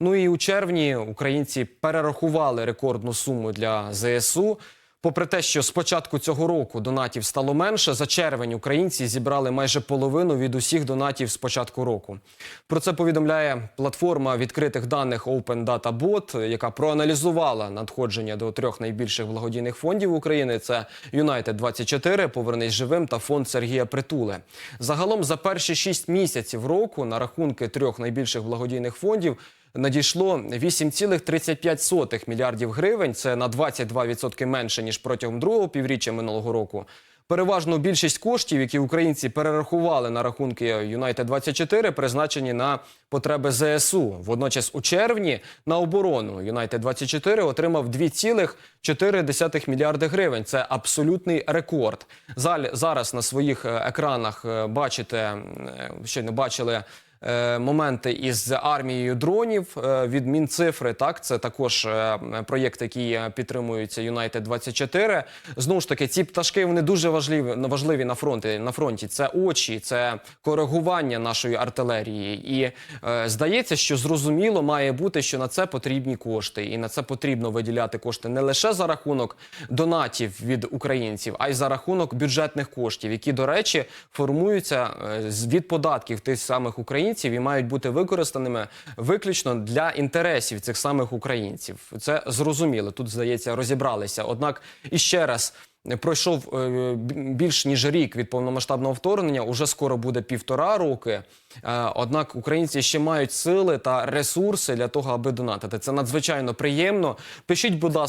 Ну і у червні українці перерахували рекордну суму для ЗСУ. Попри те, що з початку цього року донатів стало менше, за червень українці зібрали майже половину від усіх донатів з початку року. Про це повідомляє платформа відкритих даних Open Data Bot, яка проаналізувала надходження до трьох найбільших благодійних фондів України: це United 24 Повернись живим та фонд Сергія Притули. Загалом за перші шість місяців року на рахунки трьох найбільших благодійних фондів надійшло 8,35 мільярдів гривень. Це на 22% менше ніж протягом другого півріччя минулого року. Переважну більшість коштів, які українці перерахували на рахунки United 24 призначені на потреби ЗСУ. Водночас у червні на оборону United 24 отримав 2,4 мільярди гривень. Це абсолютний рекорд. Залі- Зараз на своїх е, екранах е, бачите, е, щойно бачили е, моменти із армією дронів е, від Мінцифри. Так, це також е, проєкт, який е, підтримується United 24 Знову ж таки, ці пташки вони дуже важливі важливі на фронті. На фронті це очі, це коригування нашої артилерії. І е, здається, що зрозуміло має бути, що на це потрібні кошти, і на це потрібно виділяти кошти не лише за рахунок донатів від українців, а й за рахунок бюджетних коштів, які, до речі, формуються е, від податків тих самих українців і мають бути використаними виключно для інтересів цих самих українців. Це зрозуміло. Тут здається, розібралися. Однак іще раз. Пройшов е, більш ніж рік від повномасштабного вторгнення. Уже скоро буде півтора роки. Е, Однак українці ще мають сили та ресурси для того, аби донатити. Це надзвичайно приємно. Пишіть, будь ласка.